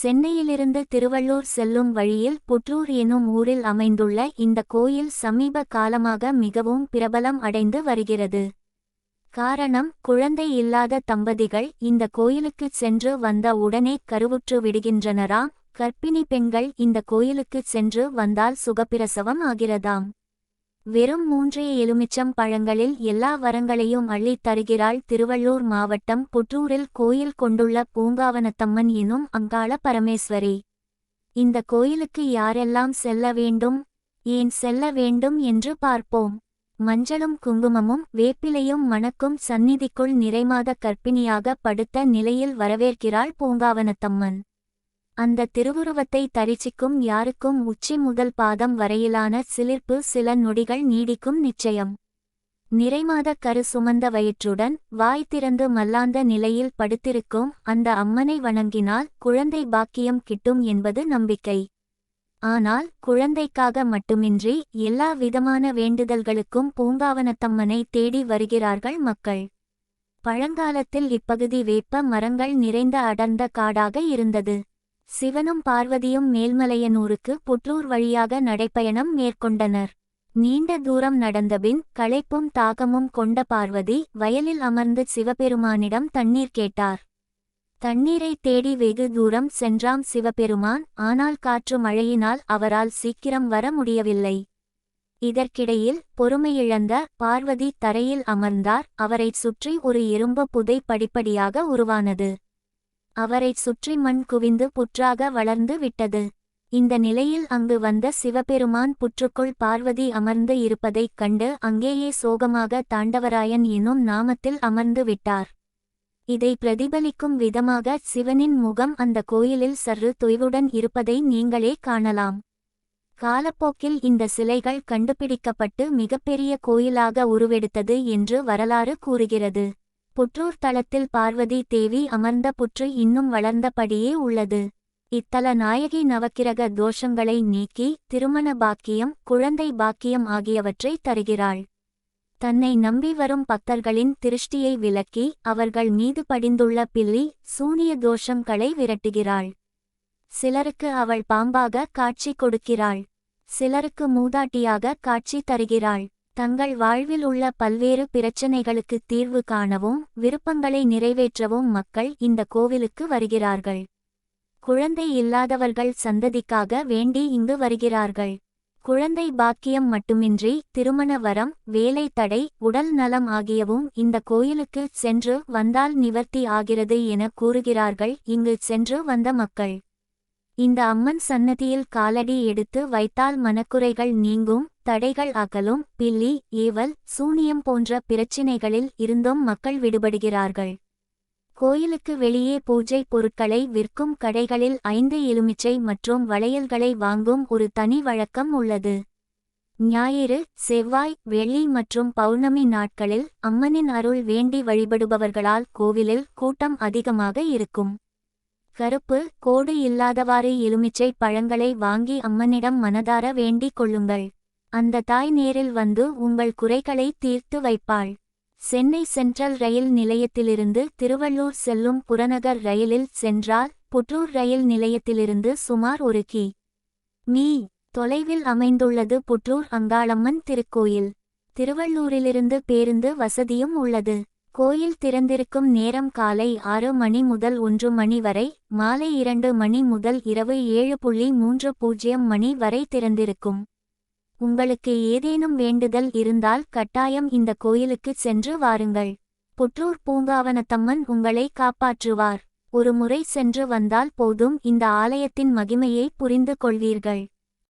சென்னையிலிருந்து திருவள்ளூர் செல்லும் வழியில் புற்றூர் எனும் ஊரில் அமைந்துள்ள இந்த கோயில் சமீப காலமாக மிகவும் பிரபலம் அடைந்து வருகிறது. காரணம் குழந்தை இல்லாத தம்பதிகள் இந்த கோயிலுக்குச் சென்று வந்த உடனே கருவுற்று விடுகின்றனராம். கர்ப்பிணி பெண்கள் இந்த கோயிலுக்குச் சென்று வந்தால் சுகப்பிரசவம் ஆகிறதாம். வெறும் மூன்றே எலுமிச்சம் பழங்களில் எல்லா வரங்களையும் அள்ளித் தருகிறாள் திருவள்ளூர் மாவட்டம் புற்றூரில் கோயில் கொண்டுள்ள பூங்காவனத்தம்மன் எனும் அங்காள பரமேஸ்வரி. இந்த கோயிலுக்கு யாரெல்லாம் செல்ல வேண்டும்? ஏன் செல்ல வேண்டும் என்று பார்ப்போம். மஞ்சளும் குங்குமமும் வேப்பிலையும் மணக்கும் சந்நிதிக்குள் நிறைமாத கற்பிணியாக படுத்த நிலையில் வரவேற்கிறாள் பூங்காவனத்தம்மன். அந்த திருவுருவத்தை தரிசிக்கும் யாருக்கும் உச்சி முதல் பாதம் வரையிலான சிலிர்ப்பு சில நொடிகள் நீடிக்கும் நிச்சயம். நிறைமாத கரு சுமந்த வயிற்றுடன் வாய் திறந்து மல்லாந்த நிலையில் படுத்திருக்கும் அந்த அம்மனை வணங்கினால் குழந்தை பாக்கியம் கிட்டும் என்பது நம்பிக்கை. ஆனால் குழந்தைக்காக மட்டுமின்றி எல்லா விதமான வேண்டுதல்களுக்கும் பூங்காவனத்தம்மனை தேடி வருகிறார்கள் மக்கள். பழங்காலத்தில் இப்பகுதி வேப்ப மரங்கள் நிறைந்த அடர்ந்த காடாக இருந்தது. சிவனும் பார்வதியும் மேல்மலையனூருக்கு புற்றூர் வழியாக நடைப்பயணம் மேற்கொண்டனர். நீண்ட தூரம் நடந்தபின் களைப்பும் தாகமும் கொண்ட பார்வதி வயலில் அமர்ந்து சிவபெருமானிடம் தண்ணீர் கேட்டார். தண்ணீரை தேடி வெகு தூரம் சென்றாம் சிவபெருமான் ஆனால் காற்று மழையினால் அவரால் சீக்கிரம் வர முடியவில்லை. இதற்கிடையில் பொறுமையிழந்த பார்வதி தரையில் அமர்ந்தார் அவரைச் சுற்றி ஒரு இரும்பு புதை படிப்படியாக உருவானது. அவரைச் சுற்றி மண் குவிந்து புற்றாக வளர்ந்து விட்டது. இந்த நிலையில் அங்கு வந்த சிவபெருமான் புற்றுக்குள் பார்வதி அமர்ந்து இருப்பதைக் கண்டு அங்கேயே சோகமாக தாண்டவராயன் எனும் நாமத்தில் அமர்ந்து விட்டார். இதை பிரதிபலிக்கும் விதமாக சிவனின் முகம் அந்த கோயிலில் சற்று தொய்வுடன் இருப்பதை நீங்களே காணலாம். காலப்போக்கில் இந்த சிலைகள் கண்டுபிடிக்கப்பட்டு மிகப்பெரிய கோயிலாக உருவெடுத்தது என்று வரலாறு கூறுகிறது. புற்றூர் தளத்தில் பார்வதி தேவி அமர்ந்த புற்று இன்னும் வளர்ந்தபடியே உள்ளது. இத்தல நாயகி நவக்கிரக தோஷங்களை நீக்கி திருமண பாக்கியம் குழந்தை பாக்கியம் ஆகியவற்றை தருகிறாள். தன்னை நம்பி வரும் பக்தர்களின் திருஷ்டியை விலக்கி அவர்கள் மீது படிந்துள்ள பில்லி சூனிய தோஷங்களை விரட்டுகிறாள். சிலருக்கு அவள் பாம்பாக காட்சி கொடுக்கிறாள். சிலருக்கு மூதாட்டியாக காட்சி தருகிறாள். தங்கள் வாழ்வில் உள்ள பல்வேறு பிரச்சனைகளுக்கு தீர்வு காணவும் விருப்பங்களை நிறைவேற்றவும் மக்கள் இந்த கோவிலுக்கு வருகிறார்கள். குழந்தை இல்லாதவர்கள் சந்ததிக்காக வேண்டி இங்கு வருகிறார்கள். குழந்தை பாக்கியம் மட்டுமின்றி திருமண வரம் வேலை தடை உடல் நலம் ஆகியவும் இந்த கோயிலுக்கு சென்று வந்தால் நிவர்த்தி ஆகிறது என கூறுகிறார்கள். இங்கு சென்று வந்த மக்கள் இந்த அம்மன் சன்னதியில் காலடி எடுத்து வைத்தால் மனக்குறைகள் நீங்கும் தடைகள் அகலும் பில்லி ஏவல் சூனியம் போன்ற பிரச்சினைகளில் இருந்தும் மக்கள் விடுபடுகிறார்கள். கோயிலுக்கு வெளியே பூஜை பொருட்களை விற்கும் கடைகளில் ஐந்து எலுமிச்சை மற்றும் வளையல்களை வாங்கும் ஒரு தனி வழக்கம் உள்ளது. ஞாயிறு செவ்வாய் வெள்ளி மற்றும் பௌர்ணமி நாட்களில் அம்மனின் அருள் வேண்டி வழிபடுபவர்களால் கோவிலில் கூட்டம் அதிகமாக இருக்கும். கருப்பு கோடு இல்லாதவாறு எலுமிச்சை பழங்களை வாங்கி அம்மனிடம் மனதார வேண்டிக் கொள்ளுங்கள். அந்த தாய் நேரில் வந்து உங்கள் குறைகளை தீர்த்து வைப்பாள். சென்னை சென்ட்ரல் ரயில் நிலையத்திலிருந்து திருவள்ளூர் செல்லும் புறநகர் ரயிலில் சென்றால் புற்றூர் ரயில் நிலையத்திலிருந்து சுமார் ஒரு கி. மீ. தொலைவில் அமைந்துள்ளது புற்றூர் அங்காளம்மன் திருக்கோயில். திருவள்ளூரிலிருந்து பேருந்து வசதியும் உள்ளது. கோயில் திறந்திருக்கும் நேரம் காலை ஆறு மணி முதல் ஒன்று மணி வரை மாலை இரண்டு மணி முதல் இரவு ஏழு புள்ளி மூன்று பூஜ்ஜியம் மணி வரை திறந்திருக்கும். உங்களுக்கு ஏதேனும் வேண்டுதல் இருந்தால் கட்டாயம் இந்த கோயிலுக்கு சென்று வாருங்கள். புற்றூர் பூங்காவனத்தம்மன் உங்களை காப்பாற்றுவார். ஒரு முறை சென்று வந்தால் போதும் இந்த ஆலயத்தின் மகிமையை புரிந்து கொள்வீர்கள்.